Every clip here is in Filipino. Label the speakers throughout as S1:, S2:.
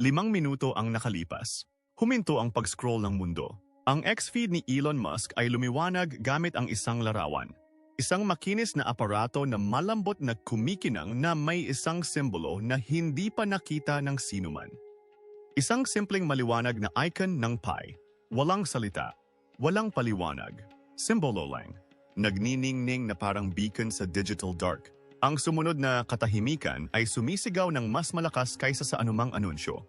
S1: Limang minuto ang nakalipas. Huminto ang pag-scroll ng mundo. Ang X-feed ni Elon Musk ay lumiwanag gamit ang isang larawan. Isang makinis na aparato na malambot na kumikinang na may isang simbolo na hindi pa nakita ng sinuman. Isang simpleng maliwanag na icon ng pi. Walang salita, walang paliwanag, simbolo lang. Nagniningning na parang beacon sa digital dark. Ang sumunod na katahimikan ay sumisigaw ng mas malakas kaysa sa anumang anunsyo.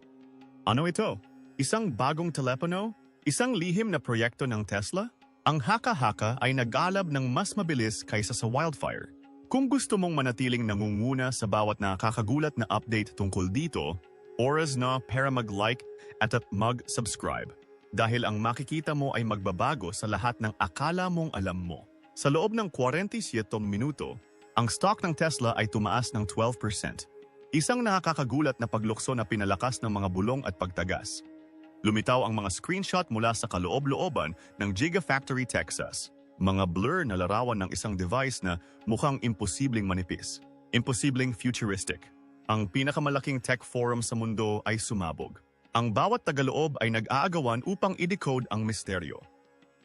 S1: Ano ito? Isang bagong telepono? Isang lihim na proyekto ng Tesla? Ang haka-haka ay nag-alab ng mas mabilis kaysa sa wildfire. Kung gusto mong manatiling nangunguna sa bawat nakakagulat na update tungkol dito, oras na para mag-like at mag-subscribe. Dahil ang makikita mo ay magbabago sa lahat ng akala mong alam mo. Sa loob ng 47 minuto, ang stock ng Tesla ay tumaas ng 12%. Isang nakakagulat na paglukso na pinalakas ng mga bulong at pagtagas. Lumitaw ang mga screenshot mula sa kaloob-looban ng Gigafactory Texas. Mga blur na larawan ng isang device na mukhang imposibleng manipis. Imposibleng futuristic. Ang pinakamalaking tech forum sa mundo ay sumabog. Ang bawat tagaloob ay nag-aagawan upang i-decode ang misteryo.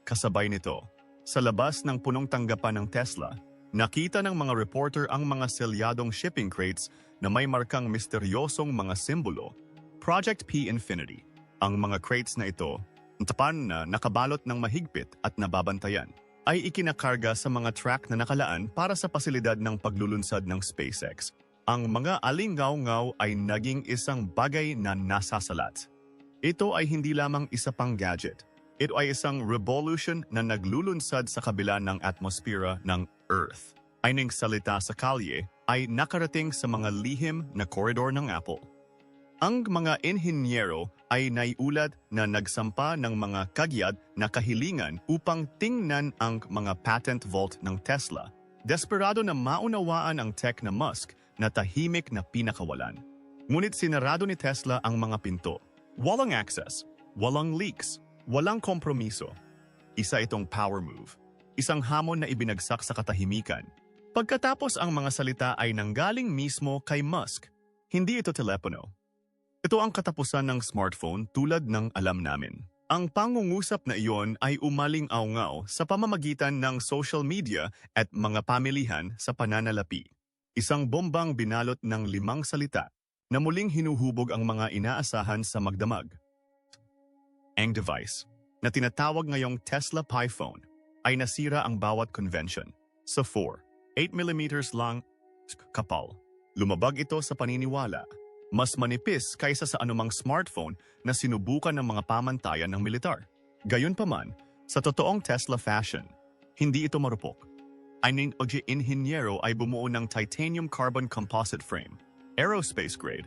S1: Kasabay nito, sa labas ng punong tanggapan ng Tesla, nakita ng mga reporter ang mga selyadong shipping crates na may markang misteryosong mga simbolo, Project P Infinity. Ang mga crates na ito, tapan na nakabalot ng mahigpit at nababantayan, ay ikinakarga sa mga track na nakalaan para sa pasilidad ng paglulunsad ng SpaceX. Ang mga alingaw-ngaw ay naging isang bagay na nasasalat. Ito ay hindi lamang isa pang gadget. Ito ay isang revolution na naglulunsad sa kabila ng atmosphere ng Earth. Ayning salita sa kalye ay nakarating sa mga lihim na koridor ng Apple. Ang mga inhinyero ay naiulat na nagsampa ng mga kagyad na kahilingan upang tingnan ang mga patent vault ng Tesla. Desperado na maunawaan ang tech na Musk na tahimik na pinakawalan. Ngunit sinarado ni Tesla ang mga pinto. Walang access, walang leaks, walang kompromiso. Isa itong power move. Isang hamon na ibinagsak sa katahimikan. Pagkatapos ang mga salita ay nanggaling mismo kay Musk. Hindi ito telepono. Ito ang katapusan ng smartphone tulad ng alam namin. Ang pangungusap na iyon ay umaling aungaw sa pamamagitan ng social media at mga pamilihan sa pananalapi. Isang bombang binalot ng limang salita na muling hinuhubog ang mga inaasahan sa magdamag. Ang device, na tinatawag ngayong Tesla Pi Phone, ay nasira ang bawat convention. Sa 4, 8mm lang kapal. Lumabag ito sa paniniwala mas manipis kaysa sa anumang smartphone na sinubukan ng mga pamantayan ng militar. Gayunpaman, sa totoong Tesla fashion, hindi ito marupok. Ang OG Inhinyero ay bumuo ng titanium carbon composite frame, aerospace grade,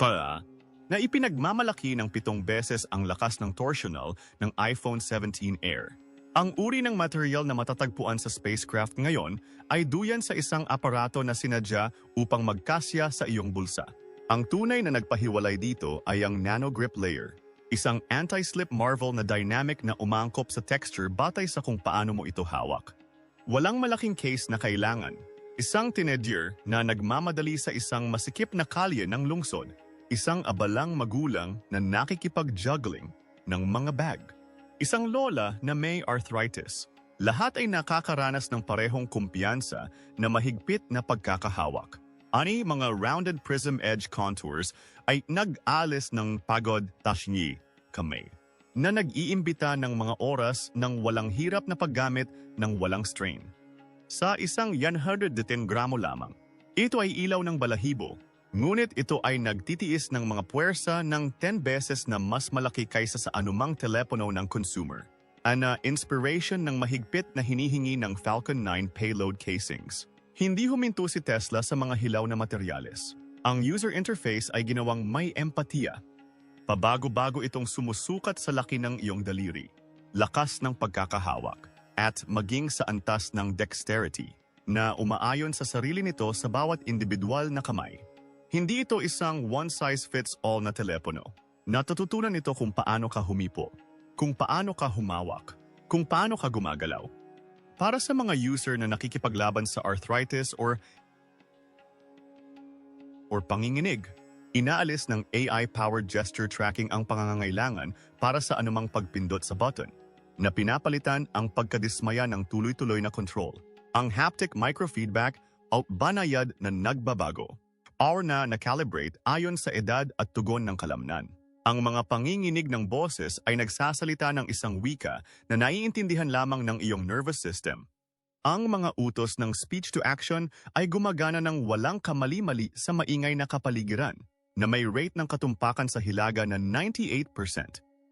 S1: para na ipinagmamalaki ng pitong beses ang lakas ng torsional ng iPhone 17 Air. Ang uri ng material na matatagpuan sa spacecraft ngayon ay duyan sa isang aparato na sinadya upang magkasya sa iyong bulsa. Ang tunay na nagpahiwalay dito ay ang nano-grip layer, isang anti-slip marvel na dynamic na umangkop sa texture batay sa kung paano mo ito hawak. Walang malaking case na kailangan. Isang tinedier na nagmamadali sa isang masikip na kalye ng lungsod. Isang abalang magulang na nakikipag-juggling ng mga bag. Isang lola na may arthritis. Lahat ay nakakaranas ng parehong kumpiyansa na mahigpit na pagkakahawak. Ani mga rounded prism edge contours ay nag-alis ng pagod tashnyi kamay na nag-iimbita ng mga oras ng walang hirap na paggamit ng walang strain. Sa isang 110 gramo lamang, ito ay ilaw ng balahibo, ngunit ito ay nagtitiis ng mga puwersa ng 10 beses na mas malaki kaysa sa anumang telepono ng consumer. Ana inspiration ng mahigpit na hinihingi ng Falcon 9 payload casings. Hindi huminto si Tesla sa mga hilaw na materyales. Ang user interface ay ginawang may empatiya. Pabago-bago itong sumusukat sa laki ng iyong daliri, lakas ng pagkakahawak, at maging sa antas ng dexterity na umaayon sa sarili nito sa bawat individual na kamay. Hindi ito isang one-size-fits-all na telepono. Natututunan ito kung paano ka humipo, kung paano ka humawak, kung paano ka gumagalaw, para sa mga user na nakikipaglaban sa arthritis or or panginginig, Inaalis ng AI-powered gesture tracking ang pangangailangan para sa anumang pagpindot sa button, na pinapalitan ang pagkadismaya ng tuloy-tuloy na control. Ang haptic microfeedback o banayad na nagbabago, or na nakalibrate ayon sa edad at tugon ng kalamnan. Ang mga panginginig ng boses ay nagsasalita ng isang wika na naiintindihan lamang ng iyong nervous system. Ang mga utos ng speech-to-action ay gumagana ng walang kamali-mali sa maingay na kapaligiran na may rate ng katumpakan sa hilaga na 98%.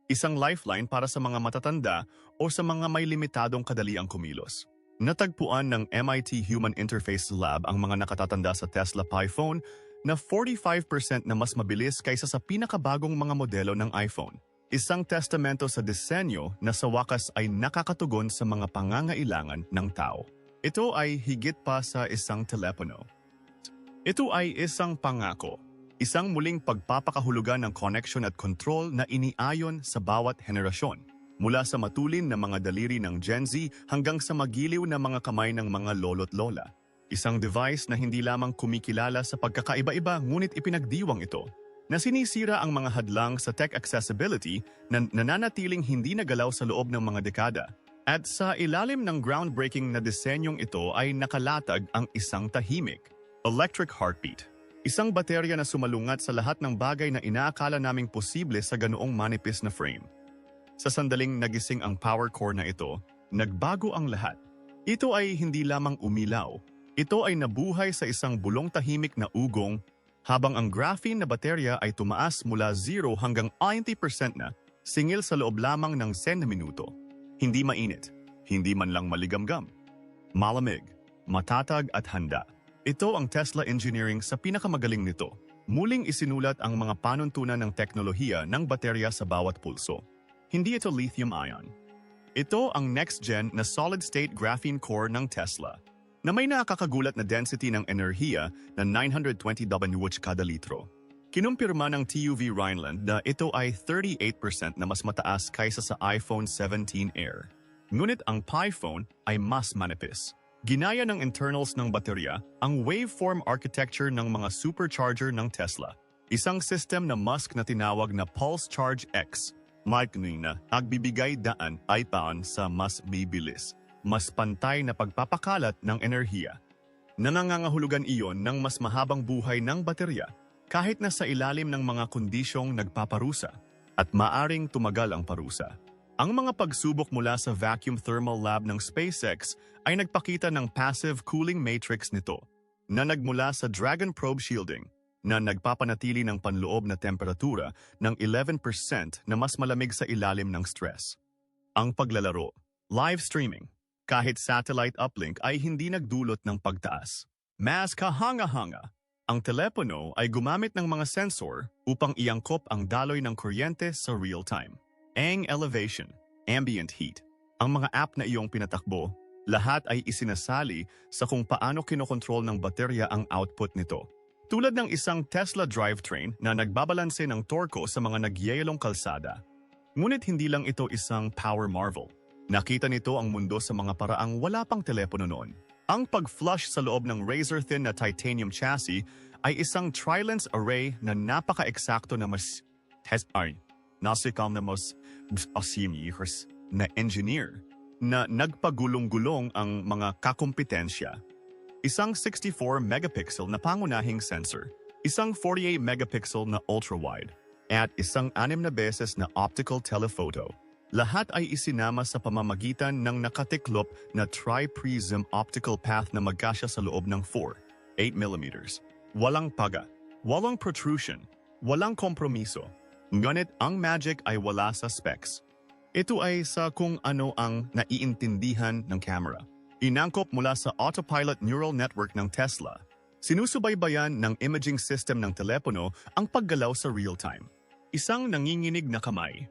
S1: Isang lifeline para sa mga matatanda o sa mga may limitadong kadaliang kumilos. Natagpuan ng MIT Human Interface Lab ang mga nakatatanda sa Tesla Pi phone na 45% na mas mabilis kaysa sa pinakabagong mga modelo ng iPhone. Isang testamento sa disenyo na sa wakas ay nakakatugon sa mga pangangailangan ng tao. Ito ay higit pa sa isang telepono. Ito ay isang pangako, isang muling pagpapakahulugan ng connection at control na iniayon sa bawat henerasyon, mula sa matulin na mga daliri ng Gen Z hanggang sa magiliw na mga kamay ng mga lolo't lola. Isang device na hindi lamang kumikilala sa pagkakaiba-iba ngunit ipinagdiwang ito na sinisira ang mga hadlang sa tech accessibility na nananatiling hindi nagalaw sa loob ng mga dekada. At sa ilalim ng groundbreaking na disenyong ito ay nakalatag ang isang tahimik, electric heartbeat. Isang baterya na sumalungat sa lahat ng bagay na inaakala naming posible sa ganoong manipis na frame. Sa sandaling nagising ang power core na ito, nagbago ang lahat. Ito ay hindi lamang umilaw, ito ay nabuhay sa isang bulong tahimik na ugong habang ang graphene na baterya ay tumaas mula 0 hanggang 90% na singil sa loob lamang ng 10 na minuto. Hindi mainit, hindi man lang maligamgam. Malamig, matatag at handa. Ito ang Tesla engineering sa pinakamagaling nito. Muling isinulat ang mga panuntunan ng teknolohiya ng baterya sa bawat pulso. Hindi ito lithium-ion. Ito ang next-gen na solid-state graphene core ng Tesla na may nakakagulat na density ng enerhiya na 920 Wh kada litro. Kinumpirma ng TUV Rhineland na ito ay 38% na mas mataas kaysa sa iPhone 17 Air. Ngunit ang Pi phone ay mas manipis. Ginaya ng internals ng baterya ang waveform architecture ng mga supercharger ng Tesla. Isang system na Musk na tinawag na Pulse Charge X. Mike na nagbibigay daan ay paan sa mas bibilis mas pantay na pagpapakalat ng enerhiya. Nangangahulugan iyon ng mas mahabang buhay ng baterya kahit na sa ilalim ng mga kondisyong nagpaparusa at maaring tumagal ang parusa. Ang mga pagsubok mula sa vacuum thermal lab ng SpaceX ay nagpakita ng passive cooling matrix nito na nagmula sa Dragon Probe Shielding na nagpapanatili ng panloob na temperatura ng 11% na mas malamig sa ilalim ng stress. Ang paglalaro, live streaming, kahit satellite uplink ay hindi nagdulot ng pagtaas. Mas kahanga-hanga, ang telepono ay gumamit ng mga sensor upang iangkop ang daloy ng kuryente sa real time. Ang elevation, ambient heat, ang mga app na iyong pinatakbo, lahat ay isinasali sa kung paano kinokontrol ng baterya ang output nito. Tulad ng isang Tesla drivetrain na nagbabalanse ng torko sa mga nagyayalong kalsada. Ngunit hindi lang ito isang power marvel. Nakita nito ang mundo sa mga paraang wala pang telepono noon. Ang pag-flush sa loob ng razor-thin na titanium chassis ay isang tri-lens array na napaka-eksakto na mas test ay nasikam na mas asimihers na engineer na nagpagulong-gulong ang mga kakompetensya. Isang 64 megapixel na pangunahing sensor, isang 48 megapixel na ultra-wide, at isang anim na beses na optical telephoto. Lahat ay isinama sa pamamagitan ng nakatiklop na tri-prism optical path na magkasya sa loob ng 4, 8 mm. Walang paga, walang protrusion, walang kompromiso. Ngunit ang magic ay wala sa specs. Ito ay sa kung ano ang naiintindihan ng camera. Inangkop mula sa autopilot neural network ng Tesla. Sinusubaybayan ng imaging system ng telepono ang paggalaw sa real-time. Isang nanginginig na kamay,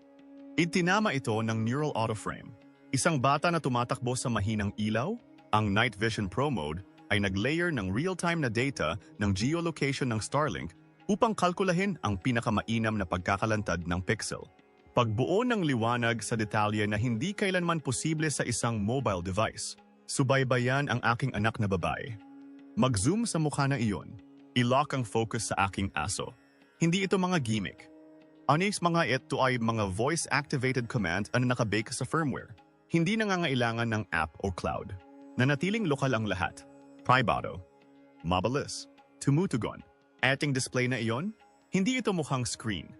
S1: Itinama ito ng Neural Auto Frame. Isang bata na tumatakbo sa mahinang ilaw, ang Night Vision Pro Mode ay naglayer ng real-time na data ng geolocation ng Starlink upang kalkulahin ang pinakamainam na pagkakalantad ng pixel. Pagbuo ng liwanag sa detalye na hindi kailanman posible sa isang mobile device. Subaybayan ang aking anak na babae. Mag-zoom sa mukha na iyon. I-lock ang focus sa aking aso. Hindi ito mga gimmick. Anis mga ito ay mga voice-activated command na nakabake sa firmware. Hindi nangangailangan ng app o cloud. Nanatiling lokal ang lahat. Privado. Mabilis. Tumutugon. Ating display na iyon? Hindi ito mukhang screen.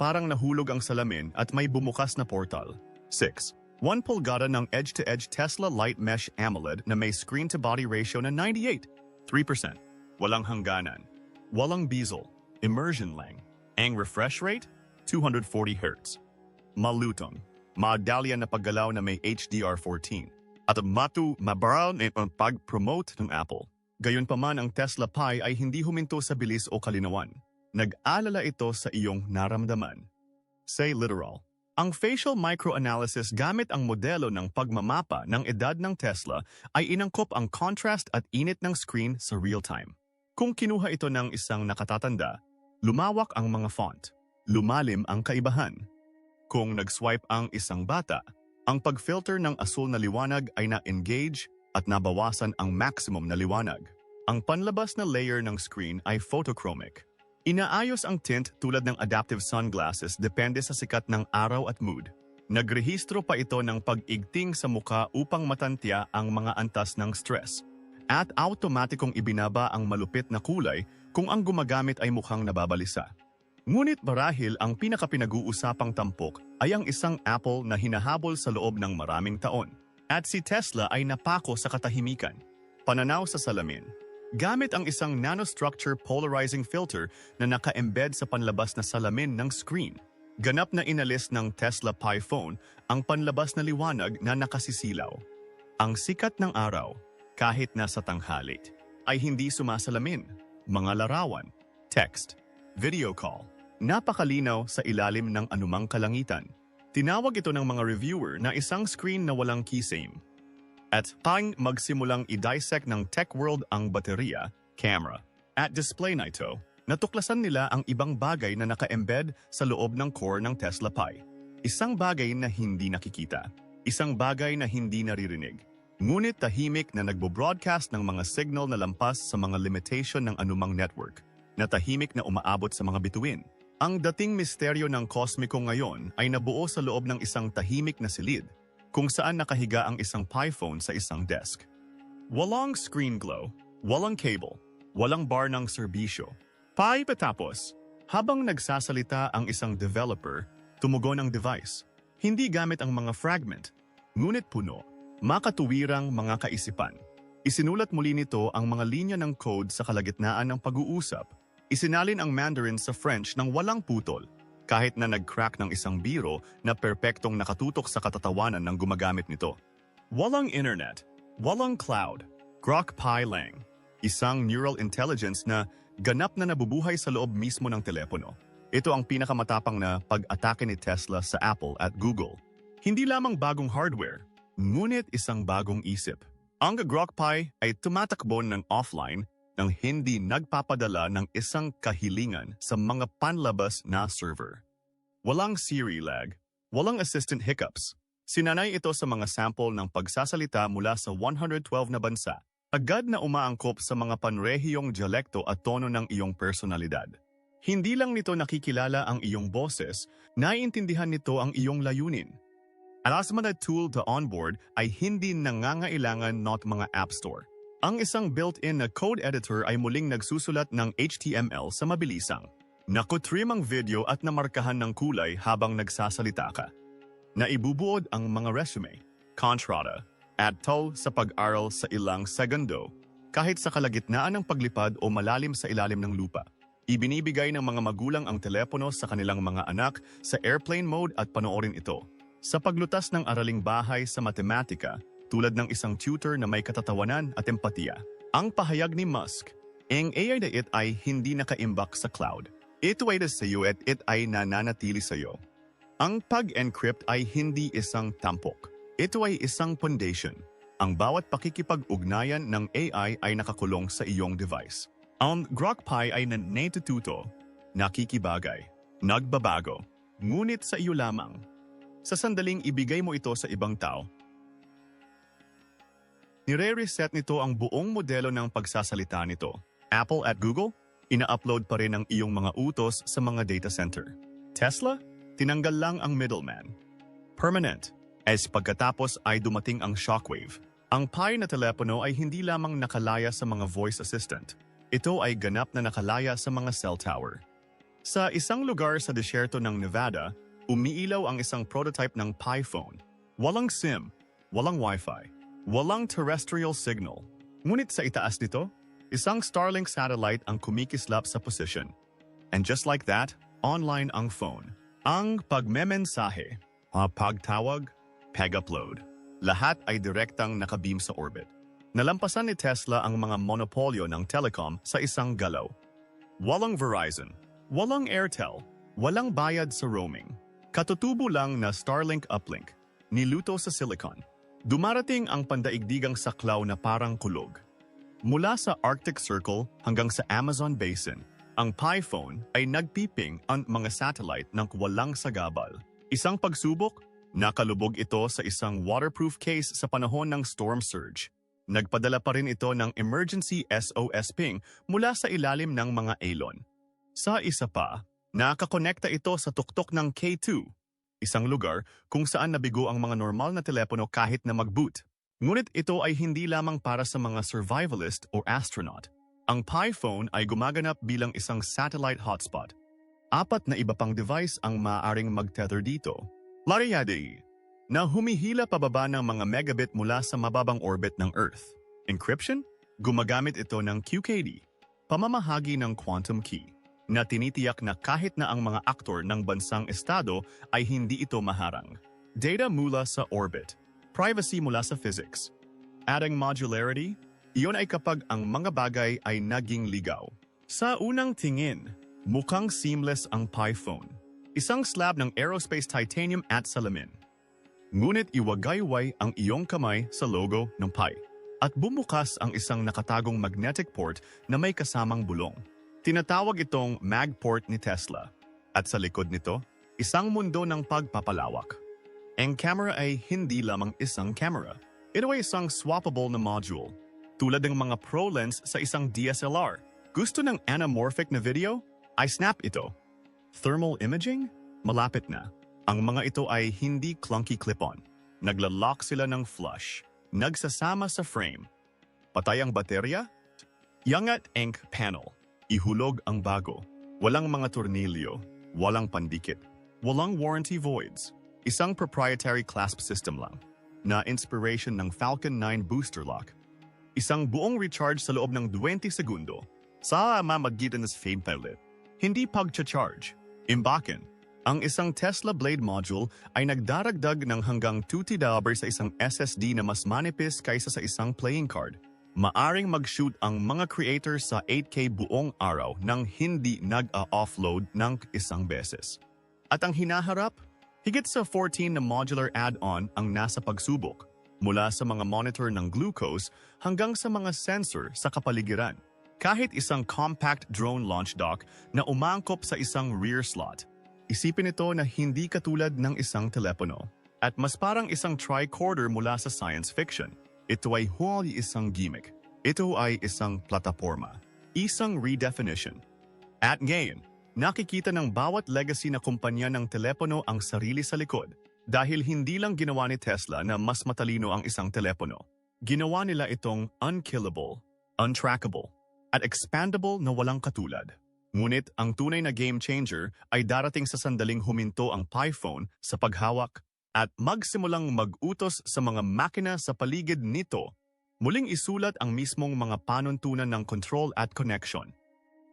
S1: Parang nahulog ang salamin at may bumukas na portal. 6. 1 pulgada ng edge-to-edge Tesla Light Mesh AMOLED na may screen-to-body ratio na 98. 3%. Walang hangganan. Walang bezel. Immersion lang. Ang refresh rate? 240 Hz. Malutong. Madalya na paggalaw na may HDR14. At matu mabaral na pag-promote ng Apple. Gayunpaman ang Tesla Pi ay hindi huminto sa bilis o kalinawan. Nag-alala ito sa iyong naramdaman. Say literal. Ang facial microanalysis gamit ang modelo ng pagmamapa ng edad ng Tesla ay inangkop ang contrast at init ng screen sa real time. Kung kinuha ito ng isang nakatatanda, lumawak ang mga font, lumalim ang kaibahan. Kung nag-swipe ang isang bata, ang pag-filter ng asul na liwanag ay na-engage at nabawasan ang maximum na liwanag. Ang panlabas na layer ng screen ay photochromic. Inaayos ang tint tulad ng adaptive sunglasses depende sa sikat ng araw at mood. Nagrehistro pa ito ng pag-igting sa muka upang matantya ang mga antas ng stress. At automatikong ibinaba ang malupit na kulay kung ang gumagamit ay mukhang nababalisa. Ngunit marahil ang pinakapinag-uusapang tampok ay ang isang Apple na hinahabol sa loob ng maraming taon. At si Tesla ay napako sa katahimikan. Pananaw sa salamin. Gamit ang isang nanostructure polarizing filter na naka-embed sa panlabas na salamin ng screen. Ganap na inalis ng Tesla Pi phone ang panlabas na liwanag na nakasisilaw. Ang sikat ng araw, kahit nasa tanghalit, ay hindi sumasalamin. Mga larawan, text, video call, napakalinaw sa ilalim ng anumang kalangitan. Tinawag ito ng mga reviewer na isang screen na walang keysame. At tang magsimulang i-dissect ng tech world ang baterya, camera, at display na ito, natuklasan nila ang ibang bagay na naka-embed sa loob ng core ng Tesla Pi. Isang bagay na hindi nakikita. Isang bagay na hindi naririnig. Ngunit tahimik na nagbo-broadcast ng mga signal na lampas sa mga limitation ng anumang network, na tahimik na umaabot sa mga bituin. Ang dating misteryo ng kosmiko ngayon ay nabuo sa loob ng isang tahimik na silid, kung saan nakahiga ang isang Pi phone sa isang desk. Walang screen glow, walang cable, walang bar ng serbisyo. Pi patapos, habang nagsasalita ang isang developer, tumugon ang device. Hindi gamit ang mga fragment, ngunit puno, makatuwirang mga kaisipan. Isinulat muli nito ang mga linya ng code sa kalagitnaan ng pag-uusap. Isinalin ang Mandarin sa French ng walang putol, kahit na nag-crack ng isang biro na perpektong nakatutok sa katatawanan ng gumagamit nito. Walang internet, walang cloud, Grok Pi lang, isang neural intelligence na ganap na nabubuhay sa loob mismo ng telepono. Ito ang pinakamatapang na pag-atake ni Tesla sa Apple at Google. Hindi lamang bagong hardware, ngunit isang bagong isip. Ang Grok Pi ay tumatakbo ng offline nang hindi nagpapadala ng isang kahilingan sa mga panlabas na server. Walang Siri lag, walang assistant hiccups. Sinanay ito sa mga sample ng pagsasalita mula sa 112 na bansa. Agad na umaangkop sa mga panrehiyong dialekto at tono ng iyong personalidad. Hindi lang nito nakikilala ang iyong boses, naiintindihan nito ang iyong layunin. Alasma na tool to onboard ay hindi nangangailangan not mga app store. Ang isang built-in na code editor ay muling nagsusulat ng HTML sa mabilisang. Nakutrim ang video at namarkahan ng kulay habang nagsasalita ka. Naibubuod ang mga resume, contrada, at toll sa pag-aral sa ilang segundo, kahit sa kalagitnaan ng paglipad o malalim sa ilalim ng lupa. Ibinibigay ng mga magulang ang telepono sa kanilang mga anak sa airplane mode at panoorin ito. Sa paglutas ng araling bahay sa matematika, tulad ng isang tutor na may katatawanan at empatiya. Ang pahayag ni Musk, ang AI na it ay hindi nakaimbak sa cloud. Ito ay sa iyo at it ay nananatili sa iyo. Ang pag-encrypt ay hindi isang tampok. Ito ay isang foundation. Ang bawat pakikipag-ugnayan ng AI ay nakakulong sa iyong device. Ang Grok Pi ay natututo, nakikibagay, nagbabago, ngunit sa iyo lamang. Sa sandaling ibigay mo ito sa ibang tao, Nire-reset nito ang buong modelo ng pagsasalita nito. Apple at Google, ina-upload pa rin ang iyong mga utos sa mga data center. Tesla, tinanggal lang ang middleman. Permanent, as pagkatapos ay dumating ang shockwave. Ang Pi na telepono ay hindi lamang nakalaya sa mga voice assistant. Ito ay ganap na nakalaya sa mga cell tower. Sa isang lugar sa disyerto ng Nevada, umiilaw ang isang prototype ng Pi phone. Walang SIM, walang Wi-Fi, walang terrestrial signal. Ngunit sa itaas nito, isang Starlink satellite ang kumikislap sa position. And just like that, online ang phone. Ang pagmemensahe, ang pagtawag, pag-upload. Lahat ay direktang nakabeam sa orbit. Nalampasan ni Tesla ang mga monopolyo ng telecom sa isang galaw. Walang Verizon, walang Airtel, walang bayad sa roaming. Katutubo lang na Starlink uplink, niluto sa silicon. Dumarating ang pandaigdigang saklaw na parang kulog. Mula sa Arctic Circle hanggang sa Amazon Basin, ang Pi phone ay nagpiping ang mga satellite ng walang sagabal. Isang pagsubok, nakalubog ito sa isang waterproof case sa panahon ng storm surge. Nagpadala pa rin ito ng emergency SOS ping mula sa ilalim ng mga alon. Sa isa pa, nakakonekta ito sa tuktok ng K2, isang lugar kung saan nabigo ang mga normal na telepono kahit na mag-boot. Ngunit ito ay hindi lamang para sa mga survivalist o astronaut. Ang Pi phone ay gumaganap bilang isang satellite hotspot. Apat na iba pang device ang maaaring mag-tether dito. Lariyade, na humihila pababa ng mga megabit mula sa mababang orbit ng Earth. Encryption? Gumagamit ito ng QKD, pamamahagi ng quantum key, na tinitiyak na kahit na ang mga aktor ng bansang estado ay hindi ito maharang. Data mula sa orbit, privacy mula sa physics. Adding modularity, iyon ay kapag ang mga bagay ay naging ligaw. Sa unang tingin, mukhang seamless ang Pi phone. Isang slab ng aerospace titanium at salamin. Ngunit iwagayway ang iyong kamay sa logo ng Pi at bumukas ang isang nakatagong magnetic port na may kasamang bulong. Tinatawag itong magport ni Tesla at sa likod nito, isang mundo ng pagpapalawak. Ang camera ay hindi lamang isang camera. Ito ay isang swappable na module, tulad ng mga pro lens sa isang DSLR. Gusto ng anamorphic na video? Ay snap ito. Thermal imaging? Malapit na. Ang mga ito ay hindi clunky clip-on. Nagla-lock sila ng flush. Nagsasama sa frame. Patay ang baterya? Yangat ink panel. Ihulog ang bago. Walang mga tornilyo. Walang pandikit. Walang warranty voids. Isang proprietary clasp system lang. Na inspiration ng Falcon 9 booster lock. Isang buong recharge sa loob ng 20 segundo. Sa mamagitan ng fade pilot. Hindi pag-charge. Imbakin. Ang isang Tesla Blade module ay nagdaragdag ng hanggang 2 sa isang SSD na mas manipis kaysa sa isang playing card. Maaring mag-shoot ang mga creators sa 8K buong araw nang hindi nag-offload ng isang beses. At ang hinaharap, higit sa 14 na modular add-on ang nasa pagsubok, mula sa mga monitor ng glucose hanggang sa mga sensor sa kapaligiran. Kahit isang compact drone launch dock na umangkop sa isang rear slot, isipin ito na hindi katulad ng isang telepono. At mas parang isang tricorder mula sa science fiction. Ito ay huli isang gimmick. Ito ay isang plataforma. Isang redefinition. At ngayon, nakikita ng bawat legacy na kumpanya ng telepono ang sarili sa likod dahil hindi lang ginawa ni Tesla na mas matalino ang isang telepono. Ginawa nila itong unkillable, untrackable, at expandable na walang katulad. Ngunit ang tunay na game changer ay darating sa sandaling huminto ang Pi phone sa paghawak at magsimulang mag-utos sa mga makina sa paligid nito. Muling isulat ang mismong mga panuntunan ng control at connection.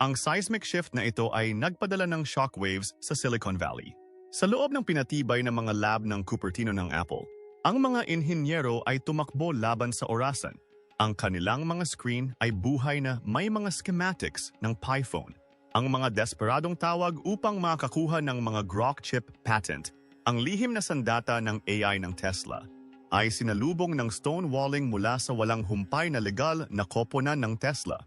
S1: Ang seismic shift na ito ay nagpadala ng shockwaves sa Silicon Valley. Sa loob ng pinatibay ng mga lab ng Cupertino ng Apple, ang mga inhinyero ay tumakbo laban sa orasan. Ang kanilang mga screen ay buhay na may mga schematics ng Pi phone. Ang mga desperadong tawag upang makakuha ng mga Grok chip patent, ang lihim na sandata ng AI ng Tesla, ay sinalubong ng stonewalling mula sa walang humpay na legal na koponan ng Tesla.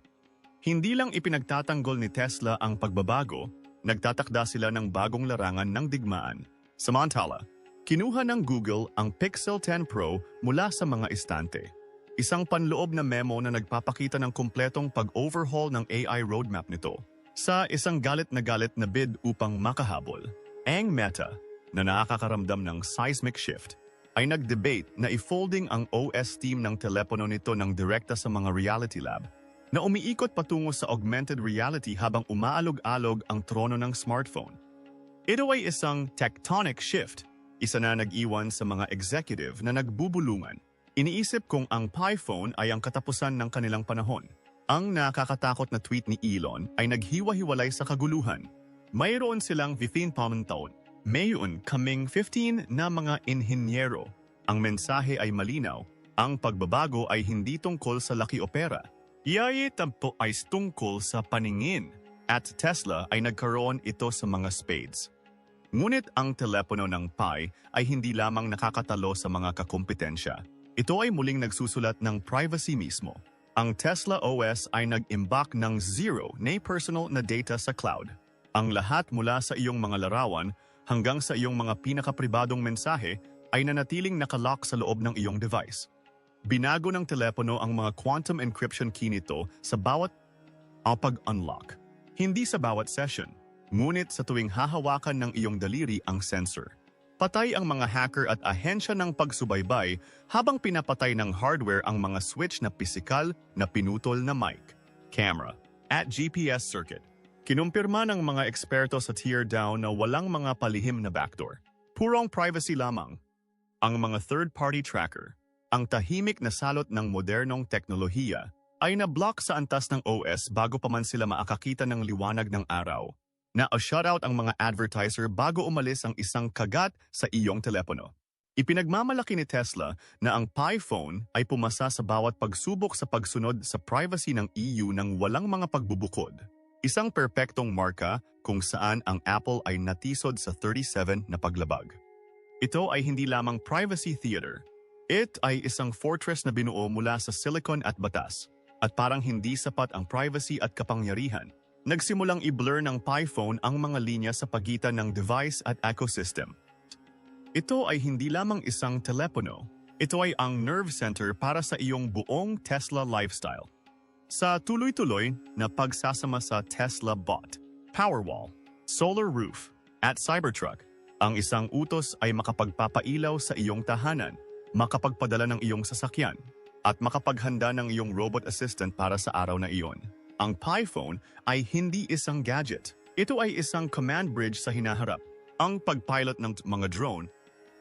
S1: Hindi lang ipinagtatanggol ni Tesla ang pagbabago, nagtatakda sila ng bagong larangan ng digmaan. Samantala, kinuha ng Google ang Pixel 10 Pro mula sa mga istante. Isang panloob na memo na nagpapakita ng kumpletong pag-overhaul ng AI roadmap nito. Sa isang galit na galit na bid upang makahabol, ang Meta, na nakakaramdam ng seismic shift, ay nag-debate na i-folding ang OS team ng telepono nito ng direkta sa mga reality lab na umiikot patungo sa augmented reality habang umaalog-alog ang trono ng smartphone. Ito ay isang tectonic shift, isa na nag-iwan sa mga executive na nagbubulungan. Iniisip kung ang Pi-phone ay ang katapusan ng kanilang panahon. Ang nakakatakot na tweet ni Elon ay naghiwa-hiwalay sa kaguluhan. Mayroon silang 15 pamang taon. Mayon kaming 15 na mga inhinyero. Ang mensahe ay malinaw. Ang pagbabago ay hindi tungkol sa laki opera. Iyayi tampo ay tungkol sa paningin. At Tesla ay nagkaroon ito sa mga spades. Ngunit ang telepono ng Pi ay hindi lamang nakakatalo sa mga kakumpetensya. Ito ay muling nagsusulat ng privacy mismo. Ang Tesla OS ay nag-imbak ng zero na personal na data sa cloud. Ang lahat mula sa iyong mga larawan hanggang sa iyong mga pinakapribadong mensahe ay nanatiling nakalock sa loob ng iyong device. Binago ng telepono ang mga quantum encryption key nito sa bawat pag-unlock. Hindi sa bawat session, ngunit sa tuwing hahawakan ng iyong daliri ang sensor. Patay ang mga hacker at ahensya ng pagsubaybay habang pinapatay ng hardware ang mga switch na pisikal na pinutol na mic, camera, at GPS circuit. Kinumpirma ng mga eksperto sa teardown na walang mga palihim na backdoor. Purong privacy lamang. Ang mga third-party tracker, ang tahimik na salot ng modernong teknolohiya, ay na-block sa antas ng OS bago pa man sila maakakita ng liwanag ng araw na o-shutout ang mga advertiser bago umalis ang isang kagat sa iyong telepono. Ipinagmamalaki ni Tesla na ang Pi phone ay pumasa sa bawat pagsubok sa pagsunod sa privacy ng EU ng walang mga pagbubukod. Isang perpektong marka kung saan ang Apple ay natisod sa 37 na paglabag. Ito ay hindi lamang privacy theater. It ay isang fortress na binuo mula sa silicon at batas. At parang hindi sapat ang privacy at kapangyarihan nagsimulang i-blur ng Pi-phone ang mga linya sa pagitan ng device at ecosystem. Ito ay hindi lamang isang telepono, ito ay ang nerve center para sa iyong buong Tesla lifestyle. Sa tuloy-tuloy na pagsasama sa Tesla Bot, Powerwall, Solar Roof, at Cybertruck, ang isang utos ay makapagpapailaw sa iyong tahanan, makapagpadala ng iyong sasakyan, at makapaghanda ng iyong robot assistant para sa araw na iyon. Ang Pi ay hindi isang gadget. Ito ay isang command bridge sa hinaharap. Ang pagpilot ng mga drone,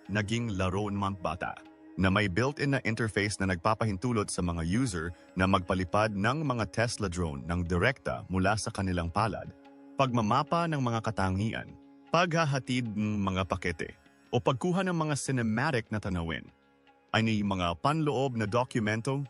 S1: naging laro ng mga bata na may built-in na interface na nagpapahintulot sa mga user na magpalipad ng mga Tesla drone ng direkta mula sa kanilang palad, pagmamapa ng mga katangian, paghahatid ng mga pakete, o pagkuha ng mga cinematic na tanawin. Ay mga panloob na dokumento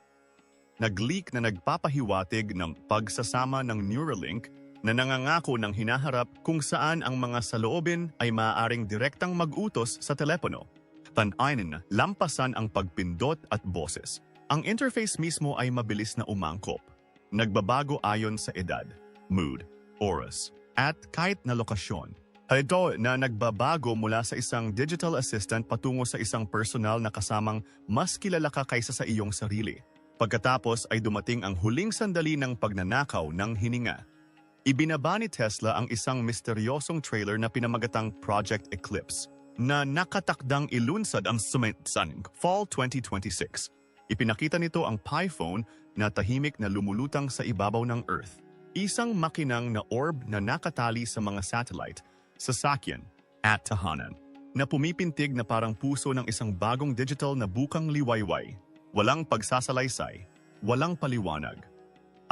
S1: nag-leak na nagpapahiwatig ng pagsasama ng Neuralink na nangangako ng hinaharap kung saan ang mga saloobin ay maaaring direktang mag-utos sa telepono. Tanainin, lampasan ang pagpindot at boses. Ang interface mismo ay mabilis na umangkop. Nagbabago ayon sa edad, mood, oras, at kahit na lokasyon. Ito na nagbabago mula sa isang digital assistant patungo sa isang personal na kasamang mas kilala ka kaysa sa iyong sarili. Pagkatapos ay dumating ang huling sandali ng pagnanakaw ng hininga. Ibinaba ni Tesla ang isang misteryosong trailer na pinamagatang Project Eclipse na nakatakdang ilunsad ang Summit Fall 2026. Ipinakita nito ang Pi phone na tahimik na lumulutang sa ibabaw ng Earth. Isang makinang na orb na nakatali sa mga satellite, sasakyan, at tahanan na pumipintig na parang puso ng isang bagong digital na bukang liwayway Walang pagsasalaysay, walang paliwanag.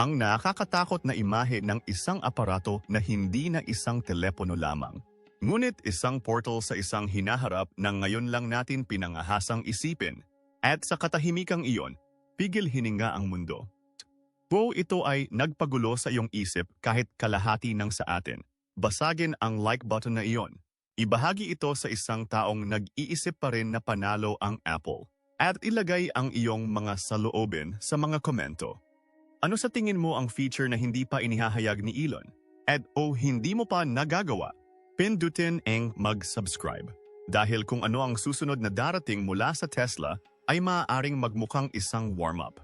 S1: Ang nakakatakot na imahe ng isang aparato na hindi na isang telepono lamang. Ngunit isang portal sa isang hinaharap na ngayon lang natin pinangahasang isipin at sa katahimikang iyon, pigil hininga ang mundo. Kung ito ay nagpagulo sa iyong isip kahit kalahati ng sa atin, basagin ang like button na iyon. Ibahagi ito sa isang taong nag-iisip pa rin na panalo ang Apple at ilagay ang iyong mga saloobin sa mga komento. Ano sa tingin mo ang feature na hindi pa inihahayag ni Elon? At o hindi mo pa nagagawa? Pindutin ang mag-subscribe. Dahil kung ano ang susunod na darating mula sa Tesla ay maaaring magmukhang isang warm-up.